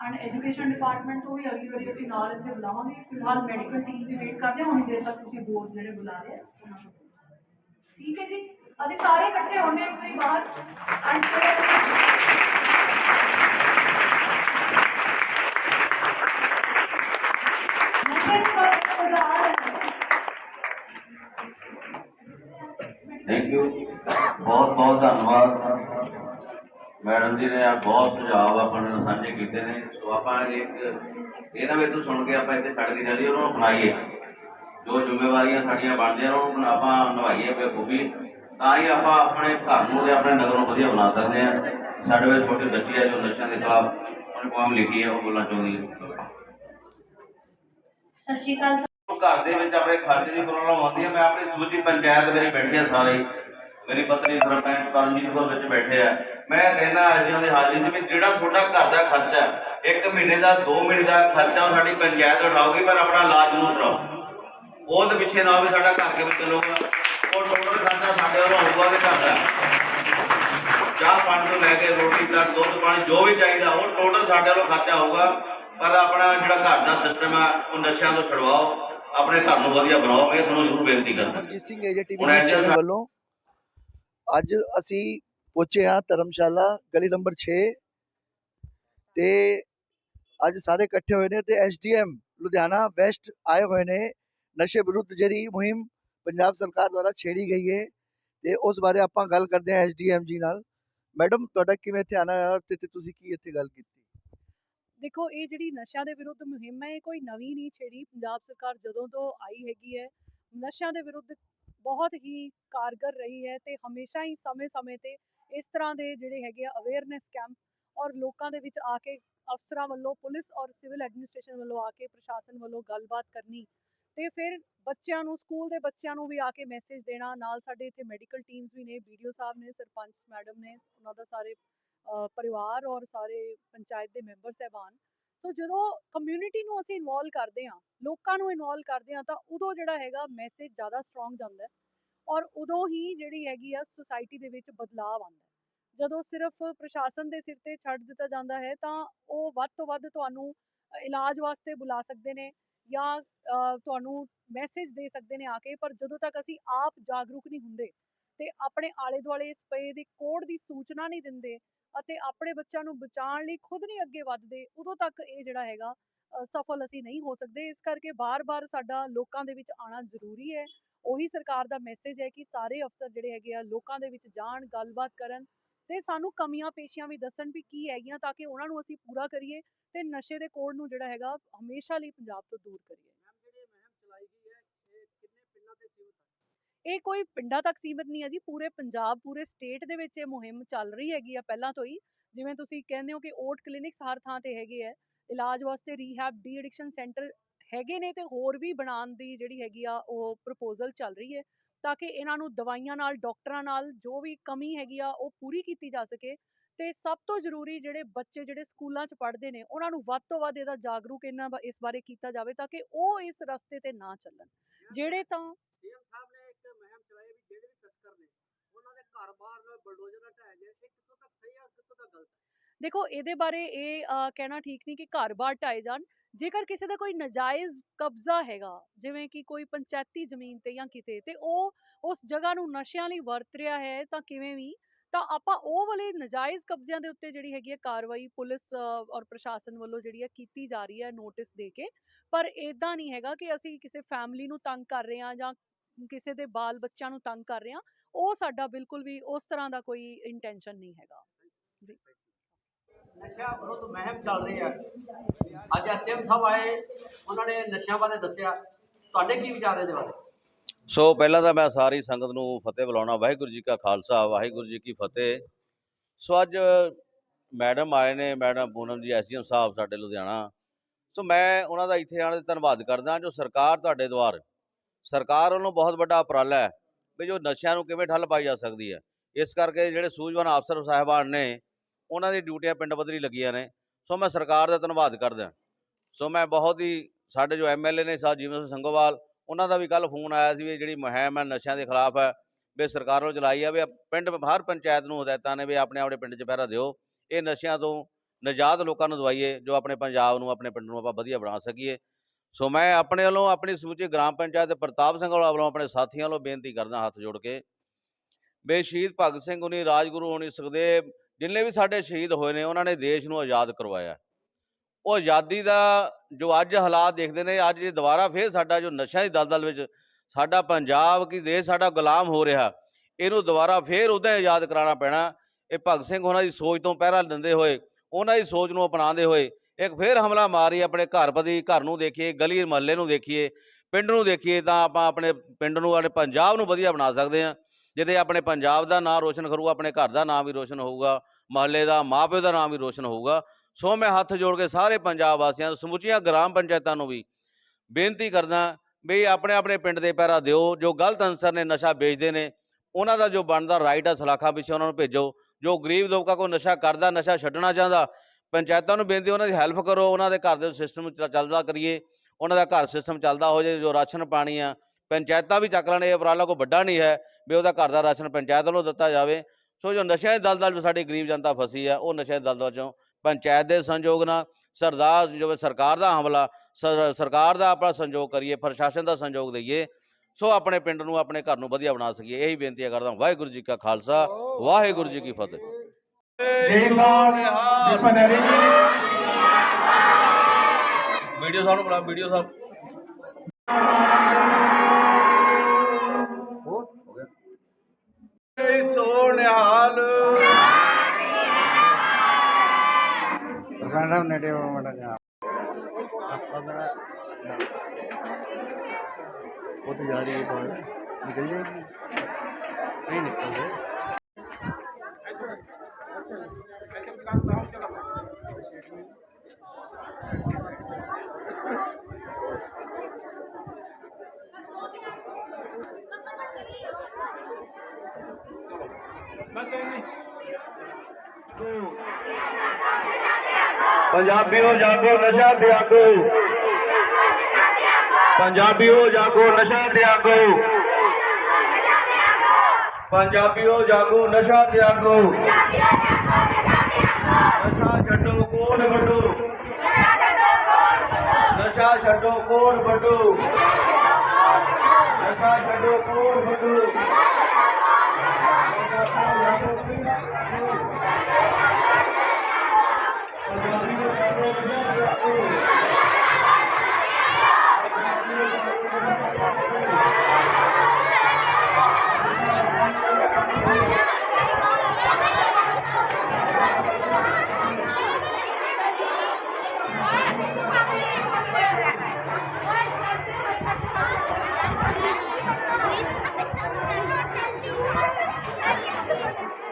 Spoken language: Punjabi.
ਐਂਡ ਐਜੂਕੇਸ਼ਨ ਡਿਪਾਰਟਮੈਂਟ ਤੋਂ ਵੀ ਅਗਲੀ ਵਾਰੀ ਅਸੀਂ ਨਾਲ ਇੱਥੇ ਬੁਲਾਵਾਂਗੇ। ਫਿਲਹਾਲ ਮੈਡੀਕਲ ਟੀਮ ਦੀ ਵੇਟ ਕਰਦੇ ਹਾਂ। ਉਨੀ ਦੇਰ ਤੱਕ ਤੁਸੀਂ ਬੋਰਡ ਜਿਹੜੇ ਬੁਲਾ ਰਹੇ ਆ। ਉਹਨਾਂ ਨੂੰ ਠੀਕ ਹੈ ਜੀ। ਅਸੀਂ ਸਾਰੇ ਇਕੱਠੇ ਹੋਣੇ ਇੱਕ ਵਾਰੀ ਬਾਹਰ। ਐਂਡ ਜੀ ਨੇ ਆ ਬਹੁਤ ਸੁਝਾਅ ਆਪਾਂ ਨੂੰ ਸਾਂਝੇ ਕੀਤੇ ਨੇ। ਸੋ ਆਪਾਂ ਇੱਕ ਇਹਨਾਂ ਵਿੱਚ ਸੁਣ ਕੇ ਆਪਾਂ ਇੱਥੇ ਛੱਡ ਕੇ ਚੱਲੀਏ ਉਹਨਾਂ ਨੂੰ ਅਪਣਾਈਏ। ਜੋ ਜ਼ਿੰਮੇਵਾਰੀਆਂ ਸਾਡੀਆਂ ਬਣਦੀਆਂ ਨੇ ਉਹਨੂੰ ਆਪਾਂ ਨਿਭਾਈਏ ਬੇਖੂਬੀ ਤਾਂ ਹੀ ਆਪਾਂ ਆਪਣੇ ਘਰ ਨੂੰ ਤੇ ਆਪਣੇ ਨਗਰ ਨੂੰ ਵਧੀਆ ਬਣਾ ਸਕਦੇ ਹਾਂ। ਸਾਡੇ ਵਿੱਚ ਛੋਟੇ ਬੱਚੇ ਆ ਜੋ ਨਸ਼ਿਆਂ ਦੇ ਖਿਲਾਫ ਉਹਨੇ ਪੋਇਮ ਲਿਖੀ ਹੈ ਉਹ ਬੋਲਣਾ ਚਾਹੁੰਦੀ ਹੈ ਸਤਿ ਸ਼੍ਰੀ ਅਕਾਲ ਘਰ ਦੇ ਵਿੱਚ ਆਪਣੇ ਖਰਚੇ ਦੀ ਪ੍ਰੋਬਲਮ ਆਉਂਦੀ ਹੈ ਮੈਂ ਆਪਣੀ ਸੂਚੀ ਪੰਚਾਇਤ ਮੇਰੀ ਬੈਠੀ ਆ ਸਾਰੇ। ਮੇਰੀ ਪਤਨੀ ਸਰਪੰਚ ਕਰਮਜੀਤ ਕੋਲ ਵਿੱਚ ਬੈਠੇ ਆ। ਮੈਂ ਕਹਿੰਦਾ ਅਜਿਹਾਂ ਦੀ ਹਾਜ਼ਰੀ 'ਚ ਵੀ ਜਿਹੜਾ ਤੁਹਾਡਾ ਘਰ ਦਾ ਖਰਚਾ ਇੱਕ ਮਹੀਨੇ ਦਾ 2 ਮਹੀਨੇ ਦਾ ਖਰਚਾ ਸਾਡੀ ਪੰਚਾਇਤ ਉਠਾਉਗੀ ਪਰ ਆਪਣਾ ਇਲਾਜ ਨੂੰ ਕਰਾਓ ਉਹਦੇ ਪਿੱਛੇ ਨਾ ਵੀ ਸਾਡਾ ਘਰ ਕਿਵੇਂ ਚੱਲੂਗਾ ਉਹ ਟੋਟਲ ਖਰਚਾ ਸਾਡੇ ਵੱਲੋਂ ਹੋਊਗਾ ਤੇ ਘਰ ਦਾ। ਚਾਹ ਪਾਣੀ ਤੋਂ ਲੈ ਕੇ ਰੋਟੀ ਤੱਕ ਦੁੱਧ ਪਾਣੀ ਜੋ ਵੀ ਚਾਹੀਦਾ ਉਹ ਟੋਟਲ ਸਾਡੇ ਵੱਲੋਂ ਖਰਚਾ ਹੋਊਗਾ। ਪਰ ਆਪਣਾ ਜਿਹੜਾ ਘਰ ਦਾ ਸਿਸਟਮ ਹੈ ਉਹ ਨਸ਼ਿਆਂ ਤੋਂ ਛੁਡਵਾਓ ਆਪਣੇ ਘਰ ਨੂੰ ਵਧੀਆ ਬਣਾਓ ਮੈਂ ਤੁਹਾਨੂੰ ਜ਼ਰੂਰ ਬੇਨਤੀ ਕਰਦਾ। ਸਿੰਘ ਏਜੇ ਟੀਵੀ ਵੱਲੋਂ ਅੱਜ ਅਸੀਂ ਪਹੁੰਚੇ ਹਾਂ ਧਰਮਸ਼ਾਲਾ, ਗਲੀ ਨੰਬਰ 6 ਤੇ ਅੱਜ ਸਾਰੇ ਇਕੱਠੇ ਹੋਏ ਨੇ ਤੇ ਐਸਡੀਐਮ ਲੁਧਿਆਣਾ ਵੈਸਟ ਆਏ ਹੋਏ ਨੇ। ਨਸ਼ੇ ਵਿਰੁੱਧ ਜਿਹੜੀ ਮੁਹਿੰਮ ਪੰਜਾਬ ਸਰਕਾਰ ਦੁਆਰਾ ਛੇੜੀ ਗਈ ਹੈ ਤੇ ਉਸ ਬਾਰੇ ਆਪਾਂ ਗੱਲ ਕਰਦੇ ਹਾਂ ਐਸਡੀਐਮ ਜੀ ਨਾਲ। ਮੈਡਮ, ਤੁਹਾਡਾ ਕਿਵੇਂ ਇੱਥੇ ਆਣਾ ਹੈ ਤੇ ਤੁਸੀਂ ਕੀ ਇੱਥੇ ਗੱਲ ਕੀਤੀ? ਦੇਖੋ, ਇਹ ਜਿਹੜੀ ਨਸ਼ਿਆਂ ਦੇ ਵਿਰੁੱਧ ਮੁਹਿੰਮ ਹੈ, ਇਹ ਕੋਈ ਨਵੀਂ ਨਹੀਂ ਛੇੜੀ। ਪੰਜਾਬ ਸਰਕਾਰ ਜਦੋਂ ਤੋਂ ਆਈ ਹੈਗੀ ਹੈ, ਨਸ਼ਿਆਂ ਦੇ ਵਿਰੁੱਧ ਬਹੁਤ ਹੀ ਕਾਰਗਰ ਰਹੀ ਹੈ ਤੇ ਹਮੇਸ਼ਾ ਹੀ ਸਮੇਂ-ਸਮੇਂ ਤੇ ਇਸ ਤਰ੍ਹਾਂ ਦੇ ਜਿਹੜੇ ਹੈਗੇ ਆ ਅਵੇਅਰਨੈਸ ਕੈਂਪ ਔਰ ਲੋਕਾਂ ਦੇ ਵਿੱਚ ਆ ਕੇ ਅਫਸਰਾਂ ਵੱਲੋਂ, ਪੁਲਿਸ ਔਰ ਸਿਵਲ ਐਡਮਿਨਿਸਟ੍ਰੇਸ਼ਨ ਵੱਲੋਂ ਆ ਕੇ ਪ੍ਰਸ਼ਾਸਨ ਵੱਲੋਂ ਗੱਲਬਾਤ ਕਰਨੀ ਤੇ ਫਿਰ ਬੱਚਿਆਂ ਨੂੰ, ਸਕੂਲ ਦੇ ਬੱਚਿਆਂ ਨੂੰ ਵੀ ਆ ਕੇ ਮੈਸੇਜ ਦੇਣਾ। ਨਾਲ ਸਾਡੇ ਇੱਥੇ ਮੈਡੀਕਲ ਟੀਮਸ ਵੀ ਨੇ ਵੀਡੀਓ ਸਾਹਿਬ ਨੇ, ਸਰਪੰਚ ਮੈਡਮ ਨੇ, ਉਹਨਾਂ ਦਾ ਸਾਰੇ ਪਰਿਵਾਰ ਔਰ ਸਾਰੇ ਪੰਚਾਇਤ ਦੇ ਮੈਂਬਰ ਸਹਿਬਾਨ ਸੋ ਜਦੋਂ ਕਮਿਊਨਿਟੀ ਨੂੰ ਅਸੀਂ ਇਨਵੋਲਵ ਕਰਦੇ ਹਾਂ, ਲੋਕਾਂ ਨੂੰ ਇਨਵੋਲਵ ਕਰਦੇ ਹਾਂ, ਤਾਂ ਉਦੋਂ ਜਿਹੜਾ ਹੈਗਾ ਮੈਸੇਜ ਜ਼ਿਆਦਾ ਸਟਰੋਂਗ ਜਾਂਦਾ ਹੈ ਔਰ ਉਦੋਂ ਹੀ ਜਿਹੜੀ ਹੈਗੀ ਆ ਸੁਸਾਇਟੀ ਦੇ ਵਿੱਚ ਬਦਲਾਅ ਆਉਂਦਾ ਜਦੋਂ ਸਿਰਫ ਪ੍ਰਸ਼ਾਸਨ ਦੇ ਸਿਰ ਤੇ ਛੱਡ ਦਿੱਤਾ ਜਾਂਦਾ ਹੈ, ਤਾਂ ਉਹ ਵੱਧ ਤੋਂ ਵੱਧ ਤੁਹਾਨੂੰ ਇਲਾਜ ਵਾਸਤੇ ਬੁਲਾ ਸਕਦੇ ਨੇ ਜਾਂ ਤੁਹਾਨੂੰ ਮੈਸੇਜ ਦੇ ਸਕਦੇ ਨੇ ਆ ਕੇ, ਪਰ ਜਦੋਂ ਤੱਕ ਅਸੀਂ ਆਪ ਜਾਗਰੂਕ ਨਹੀਂ ਹੁੰਦੇ ਤੇ ਆਪਣੇ ਆਲੇ ਦੁਆਲੇ ਇਸ ਪਏ ਦੀ ਕੋਡ ਦੀ ਸੂਚਨਾ ਨਹੀਂ ਦਿੰਦੇ ਅਤੇ ਆਪਣੇ ਬੱਚਿਆਂ ਨੂੰ ਬਚਾਉਣ ਲਈ ਖੁਦ ਨਹੀਂ ਅੱਗੇ ਵੱਧਦੇ, ਉਦੋਂ ਤੱਕ ਇਹ ਜਿਹੜਾ ਹੈਗਾ ਸਫਲ ਅਸੀਂ ਨਹੀਂ ਹੋ ਸਕਦੇ। ਇਸ ਕਰਕੇ ਬਾਰ-ਬਾਰ ਸਾਡਾ ਲੋਕਾਂ ਦੇ ਵਿੱਚ ਆਉਣਾ ਜ਼ਰੂਰੀ ਹੈ। ਉਹੀ ਸਰਕਾਰ ਦਾ ਮੈਸੇਜ ਹੈ ਕਿ ਸਾਰੇ ਅਫਸਰ ਜਿਹੜੇ ਹੈਗੇ ਆ, ਲੋਕਾਂ ਦੇ ਵਿੱਚ ਜਾਣ, ਗੱਲਬਾਤ ਕਰਨ ਤੇ ਸਾਨੂੰ ਕਮੀਆਂ ਪੇਸ਼ੀਆਂ ਵੀ ਦੱਸਣ ਵੀ ਕੀ ਹੈਗੀਆਂ ਤਾਂ ਕਿ ਉਹਨਾਂ ਨੂੰ ਅਸੀਂ ਪੂਰਾ ਕਰੀਏ ਤੇ ਨਸ਼ੇ ਦੇ ਕੋੜ ਨੂੰ ਜਿਹੜਾ ਹੈਗਾ, ਹਮੇਸ਼ਾ ਲਈ ਪੰਜਾਬ ਤੋਂ ਦੂਰ ਕਰੀਏ। ਇਹ ਇਹ ਕੋਈ ਪਿੰਡਾਂ ਤੱਕ ਸੀਮਿਤ ਨਹੀਂ ਹੈ ਜੀ, ਪੂਰੇ ਪੰਜਾਬ, ਪੂਰੇ ਸਟੇਟ ਦੇ ਵਿੱਚ ਇਹ ਮੁਹਿੰਮ ਚੱਲ ਰਹੀ ਹੈਗੀ ਆ ਪਹਿਲਾਂ ਤੋਂ ਹੀ। ਜਿਵੇਂ ਤੁਸੀਂ ਕਹਿੰਦੇ ਹੋ ਕਿ ਓਟ ਕਲੀਨਿਕਸ ਹਰ ਥਾਂ ਤੇ ਹੈਗੇ ਆ, ਇਲਾਜ ਵਾਸਤੇ ਰੀਹੈਬ ਡੀ ਐਡਿਕਸ਼ਨ ਸੈਂਟਰ ਹੈਗੇ ਨੇ ਤੇ ਹੋਰ ਵੀ ਬਣਾਉਣ ਦੀ ਜਿਹੜੀ ਹੈਗੀ ਆ ਉਹ ਪ੍ਰਪੋਜ਼ਲ ਚੱਲ ਰਹੀ ਹੈ, ਤਾਂ ਕਿ ਇਹਨਾਂ ਨੂੰ ਦਵਾਈਆਂ ਨਾਲ, ਡਾਕਟਰਾਂ ਨਾਲ ਜੋ ਵੀ ਕਮੀ ਹੈਗੀ ਆ ਉਹ ਪੂਰੀ ਕੀਤੀ ਜਾ ਸਕੇ ਤੇ ਸਭ ਤੋਂ ਜ਼ਰੂਰੀ ਜਿਹੜੇ ਬੱਚੇ ਜਿਹੜੇ ਸਕੂਲਾਂ 'ਚ ਪੜ੍ਹਦੇ ਨੇ, ਉਹਨਾਂ ਨੂੰ ਵੱਧ ਤੋਂ ਵੱਧ ਇਹਦਾ ਜਾਗਰੂਕ ਇਹਨਾਂ ਬਾ- ਇਸ ਬਾਰੇ ਕੀਤਾ ਜਾਵੇ ਤਾਂ ਕਿ ਉਹ ਇਸ ਰਸਤੇ ਤੇ ਨਾ ਚੱਲਣ। ਜਿਹੜੇ ਤਾਂ ਸੀਐਮ ਸਾਹਿਬ ਨੇ ਇੱਕ ਮੁਹਿੰਮ ਚਲਾਈ ਵੀ ਜਿਹੜੇ ਵੀ ਤਸਕਰ ਨੇ ਉਹਨਾਂ ਦੇ ਘਰ-ਬਾਰ ਬਲਡੋਜ਼ਰ ਨਾਲ ਢਾਇਆ ਜਾਏ ਇਹ ਕਿੱਥੋਂ ਤੱਕ ਸਹੀ ਹੈ ਕਿੱਥੋਂ ਤੱਕ ਗਲਤ ਹੈ ਦੇਖੋ ਇਹਦੇ ਬਾਰੇ ਇਹ ਕਹਿਣਾ ਠੀਕ ਨਹੀਂ ਕਿ ਘਰ-ਬਾਰ ਢਾਏ ਜਾਣ। ਜੇਕਰ ਕਿਸੇ ਦਾ ਕੋਈ ਨਜਾਇਜ਼ ਕਬਜ਼ਾ ਹੈਗਾ ਜਿਵੇਂ ਕਿ ਕੋਈ ਪੰਚਾਇਤੀ ਜ਼ਮੀਨ ਤੇ ਜਾਂ ਕਿਤੇ ਤੇ ਉਹ ਉਸ ਜਗ੍ਹਾ ਨੂੰ ਨਸ਼ਿਆਂ ਲਈ ਵਰਤ ਰਿਹਾ ਹੈ ਤਾਂ ਕਿਵੇਂ ਵੀ ਤਾਂ ਆਪਾਂ ਉਹ ਵਾਲੇ ਨਜਾਇਜ਼ ਕਬਜ਼ਿਆਂ ਦੇ ਉੱਤੇ ਜਿਹੜੀ ਹੈਗੀ ਹੈ ਕਾਰਵਾਈ ਪੁਲਿਸ ਔਰ ਪ੍ਰਸ਼ਾਸਨ ਵੱਲੋਂ ਜਿਹੜੀ ਹੈ ਕੀਤੀ ਜਾ ਰਹੀ ਹੈ ਨੋਟਿਸ ਦੇ ਕੇ। ਪਰ ਇਦਾਂ ਨਹੀਂ ਹੈਗਾ ਕਿ ਅਸੀਂ ਕਿਸੇ ਫੈਮਿਲੀ ਨੂੰ ਤੰਗ ਕਰ ਰਹੇ ਹਾਂ ਜਾਂ ਕਿਸੇ ਦੇ ਬਾਲ ਬੱਚਿਆਂ ਨੂੰ ਤੰਗ ਕਰ ਰਹੇ ਹਾਂ। ਉਹ ਸਾਡਾ ਬਿਲਕੁਲ ਵੀ ਉਸ ਤਰ੍ਹਾਂ ਦਾ ਕੋਈ ਇੰਟੈਂਸ਼ਨ ਨਹੀਂ ਹੈਗਾ। ਨਸ਼ਾ ਵਿਰੁੱਧ ਮੁਹਿੰਮ ਚੱਲ ਰਹੀ ਹੈ। ਅੱਜ ਐਸਡੀਐਮ ਸਾਹਿਬ ਆਏ, ਉਹਨਾਂ ਨੇ ਨਸ਼ਿਆਂ ਬਾਰੇ ਦੱਸਿਆ। ਤੁਹਾਡੇ ਕੀ ਵਿਚਾਰ ਇਹਦੇ ਬਾਰੇ? ਸੋ ਪਹਿਲਾਂ ਤਾਂ ਮੈਂ ਸਾਰੀ ਸੰਗਤ ਨੂੰ ਫਤਿਹ ਬੁਲਾਉਣਾ, ਵਾਹਿਗੁਰੂ ਜੀ ਕਾ ਖਾਲਸਾ, ਵਾਹਿਗੁਰੂ ਜੀ ਕੀ ਫਤਿਹ। ਸੋ ਅੱਜ ਮੈਡਮ ਆਏ ਨੇ, ਮੈਡਮ ਪੂਨਮ ਜੀ, ਐਸਡੀਐਮ ਸਾਹਿਬ ਸਾਡੇ ਲੁਧਿਆਣਾ। ਸੋ ਮੈਂ ਉਹਨਾਂ ਦਾ ਇੱਥੇ ਆਉਣ ਦਾ ਧੰਨਵਾਦ ਕਰਦਾ, ਜੋ ਸਰਕਾਰ ਤੁਹਾਡੇ ਦੁਆਰ, ਸਰਕਾਰ ਵੱਲੋਂ ਬਹੁਤ ਵੱਡਾ ਉਪਰਾਲਾ ਹੈ ਵੀ ਜੋ ਨਸ਼ਿਆਂ ਨੂੰ ਕਿਵੇਂ ਠੱਲ ਪਾਈ ਜਾ ਸਕਦੀ ਹੈ। ਇਸ ਕਰਕੇ ਜਿਹੜੇ ਸੂਝਵਾਨ ਅਫਸਰ ਸਾਹਿਬਾਨ ਨੇ, ਉਹਨਾਂ ਦੀ ਡਿਊਟੀਆਂ ਪਿੰਡ ਪੱਧਰੀ ਲੱਗੀਆਂ ਨੇ। ਸੋ ਮੈਂ ਸਰਕਾਰ ਦਾ ਧੰਨਵਾਦ ਕਰਦਾ। ਸੋ ਮੈਂ ਬਹੁਤ ਹੀ, ਸਾਡੇ ਜੋ ਐਮਐਲਏ ਨੇ ਸਾਹਿਬ ਜੀਵਨ ਸਿੰਘ ਸੰਗੋਵਾਲ ਉਹਨਾਂ ਦਾ ਵੀ ਕੱਲ ਫੋਨ ਆਇਆ ਸੀ ਵੀ ਜਿਹੜੀ ਮੁਹਿੰਮ ਹੈ ਨਸ਼ਿਆਂ ਦੇ ਖਿਲਾਫ ਹੈ, ਵੀ ਸਰਕਾਰ ਵੱਲੋਂ ਚਲਾਈ ਆ ਵੀ ਪਿੰਡ, ਹਰ ਪੰਚਾਇਤ ਨੂੰ ਹਦਾਇਤਾਂ ਨੇ ਵੀ ਆਪਣੇ ਆਪਣੇ ਪਿੰਡ 'ਚ ਪਹਿਰਾ ਦਿਓ। ਇਹ ਨਸ਼ਿਆਂ ਤੋਂ ਨਿਜਾਤ ਲੋਕਾਂ ਨੂੰ ਦਵਾਈਏ, ਜੋ ਆਪਣੇ ਪੰਜਾਬ ਨੂੰ, ਆਪਣੇ ਪਿੰਡ ਨੂੰ ਆਪਾਂ ਵਧੀਆ ਬਣਾ ਸਕੀਏ। ਸੋ ਮੈਂ ਆਪਣੇ ਵੱਲੋਂ ਆਪਣੀ ਸਮੁੱਚੀ ਗ੍ਰਾਮ ਪੰਚਾਇਤ ਪ੍ਰਤਾਪ ਸਿੰਘ ਵੱਲੋਂ ਆਪਣੇ ਸਾਥੀਆਂ ਵੱਲੋਂ ਬੇਨਤੀ ਕਰਦਾ ਹੱਥ ਜੋੜ ਕੇ ਵੀ ਸ਼ਹੀਦ ਭਗਤ ਸਿੰਘ ਹੋਣੀ, ਰਾਜਗੁਰੂ ਹੋਣੀ, ਸੁਖਦੇਵ, ਜਿੰਨੇ ਵੀ ਸਾਡੇ ਸ਼ਹੀਦ ਹੋਏ ਨੇ, ਉਹਨਾਂ ਨੇ ਦੇਸ਼ ਨੂੰ ਆਜ਼ਾਦ ਕਰਵਾਇਆ। ਉਹ ਆਜ਼ਾਦੀ ਦਾ ਜੋ ਅੱਜ ਹਾਲਾਤ ਦੇਖਦੇ ਨੇ, ਅੱਜ ਜੇ ਦੁਬਾਰਾ ਫੇਰ ਸਾਡਾ ਜੋ ਨਸ਼ਾ ਦੀ ਦਲਦਲ ਵਿੱਚ ਸਾਡਾ ਪੰਜਾਬ ਕੀ ਦੇਸ਼ ਸਾਡਾ ਗੁਲਾਮ ਹੋ ਰਿਹਾ, ਇਹਨੂੰ ਦੁਬਾਰਾ ਫੇਰ ਉਦਾਂ ਹੀ ਆਜ਼ਾਦ ਕਰਾਉਣਾ ਪੈਣਾ। ਇਹ ਭਗਤ ਸਿੰਘ ਉਹਨਾਂ ਦੀ ਸੋਚ ਤੋਂ ਪਹਿਰਾ ਦਿੰਦੇ ਹੋਏ, ਉਹਨਾਂ ਦੀ ਸੋਚ ਨੂੰ ਅਪਣਾਉਂਦੇ ਹੋਏ, ਇੱਕ ਫੇਰ ਹਮਲਾ ਮਾਰੀ ਆਪਣੇ ਘਰ ਪਦੀ ਘਰ ਨੂੰ ਦੇਖੀਏ, ਗਲੀ ਮਹੱਲੇ ਨੂੰ ਦੇਖੀਏ, ਪਿੰਡ ਨੂੰ ਦੇਖੀਏ ਤਾਂ ਆਪਾਂ ਆਪਣੇ ਪਿੰਡ ਨੂੰ, ਆਪਣੇ ਪੰਜਾਬ ਨੂੰ ਵਧੀਆ ਬਣਾ ਸਕਦੇ ਹਾਂ। ਜਿਹਦੇ ਆਪਣੇ ਪੰਜਾਬ ਦਾ ਨਾਮ ਰੋਸ਼ਨ ਕਰੂਗਾ, ਆਪਣੇ ਘਰ ਦਾ ਨਾਮ ਵੀ ਰੋਸ਼ਨ ਹੋਊਗਾ, ਮਹੱਲੇ ਦਾ ਮਾਪਿਓ ਦਾ ਨਾਮ ਵੀ ਰੋਸ਼ਨ ਹੋਊਗਾ। ਸੋ ਮੈਂ ਹੱਥ ਜੋੜ ਕੇ ਸਾਰੇ ਪੰਜਾਬ ਵਾਸੀਆਂ ਨੂੰ, ਸਮੁੱਚੀਆਂ ਗ੍ਰਾਮ ਪੰਚਾਇਤਾਂ ਨੂੰ ਵੀ ਬੇਨਤੀ ਕਰਦਾ ਵੀ ਆਪਣੇ ਆਪਣੇ ਪਿੰਡ ਦੇ ਪੈਰਾ ਦਿਓ, ਜੋ ਗਲਤ ਅਨਸਰ ਨੇ ਨਸ਼ਾ ਵੇਚਦੇ ਨੇ, ਉਹਨਾਂ ਦਾ ਜੋ ਬਣਦਾ ਰਾਈਟ ਆ, ਸਲਾਖਾਂ ਪਿੱਛੇ ਉਹਨਾਂ ਨੂੰ ਭੇਜੋ, ਜੋ ਗਰੀਬ ਲੋਕਾਂ ਕੋਈ ਨਸ਼ਾ ਕਰਦਾ, ਨਸ਼ਾ ਛੱਡਣਾ ਚਾਹੁੰਦਾ, ਪੰਚਾਇਤਾਂ ਨੂੰ ਬੇਨਤੀ, ਉਹਨਾਂ ਦੀ ਹੈਲਪ ਕਰੋ, ਉਹਨਾਂ ਦੇ ਘਰ ਦੇ ਸਿਸਟਮ ਚੱਲਦਾ ਕਰੀਏ, ਉਹਨਾਂ ਦਾ ਘਰ ਸਿਸਟਮ ਚੱਲਦਾ ਹੋ ਜੇ ਜੋ ਰਾਸ਼ਨ ਪਾਣੀ ਆ, ਪੰਚਾਇਤਾਂ ਵੀ ਚੱਕ ਲੈਣ, ਇਹ ਉਪਰਾਲਾ ਕੋਈ ਵੱਡਾ ਨਹੀਂ ਹੈ, ਵੀ ਉਹਦਾ ਘਰ ਦਾ ਰਾਸ਼ਨ ਪੰਚਾਇਤ ਵੱਲੋਂ ਦਿੱਤਾ ਜਾਵੇ, ਸੋ ਜੋ ਨਸ਼ਿਆਂ ਦੀ ਦਲਦਲ ਵਿੱਚ ਸਾਡੀ ਗਰੀਬ ਜਨਤਾ ਫਸੀ ਆ, ਉਹ ਨਸ਼ਿਆਂ ਦੀ ਦਲਦਲ ਚੋਂ ਪੰਚਾਇਤ ਦੇ ਸੰਯੋਗ ਨਾਲ, ਸਰਦਾਰ ਜੋ ਸਰਕਾਰ ਦਾ ਹਮਲਾ ਸਰਕਾਰ ਦਾ ਆਪਣਾ ਸੰਯੋਗ ਕਰੀਏ, ਪ੍ਰਸ਼ਾਸਨ ਦਾ ਸੰਯੋਗ ਦਈਏ ਸੋ ਆਪਣੇ ਪਿੰਡ ਨੂੰ, ਆਪਣੇ ਘਰ ਨੂੰ ਵਧੀਆ ਬਣਾ ਸਕੀਏ। ਇਹੀ ਬੇਨਤੀ ਕਰਦਾ ਵਾਹਿਗੁਰੂ ਜੀ ਕਾ ਖਾਲਸਾ, ਵਾਹਿਗੁਰੂ ਜੀ ਕੀ ਫਤਿਹ। ਵੀਡੀਓ ਸਾਹਿਬ ਨੂੰ ਬੁਲਾ ਵੀਡੀਓ ਸਾਹਿਬ ਗਾਣਾ ਨੇੜੇ ਮੜਾ ਜਾ ਰਹੀ ਹੈ ਬਾਹਰ ਨਿਕਲ ਜਾਏਗੀ ਨਹੀਂ ਨਿਕਲ ਰਹੇ ਪੰਜਾਬੀਓ ਜਾਗੋ ਨਸ਼ਾ ਤਿਆਗੋ। ਪੰਜਾਬੀਓ ਜਾਗੋ ਨਸ਼ਾ ਤਿਆਗੋ। ਪੰਜਾਬੀਓ ਜਾਗੋ ਨਸ਼ਾ ਤਿਆਗੋ। Thank you.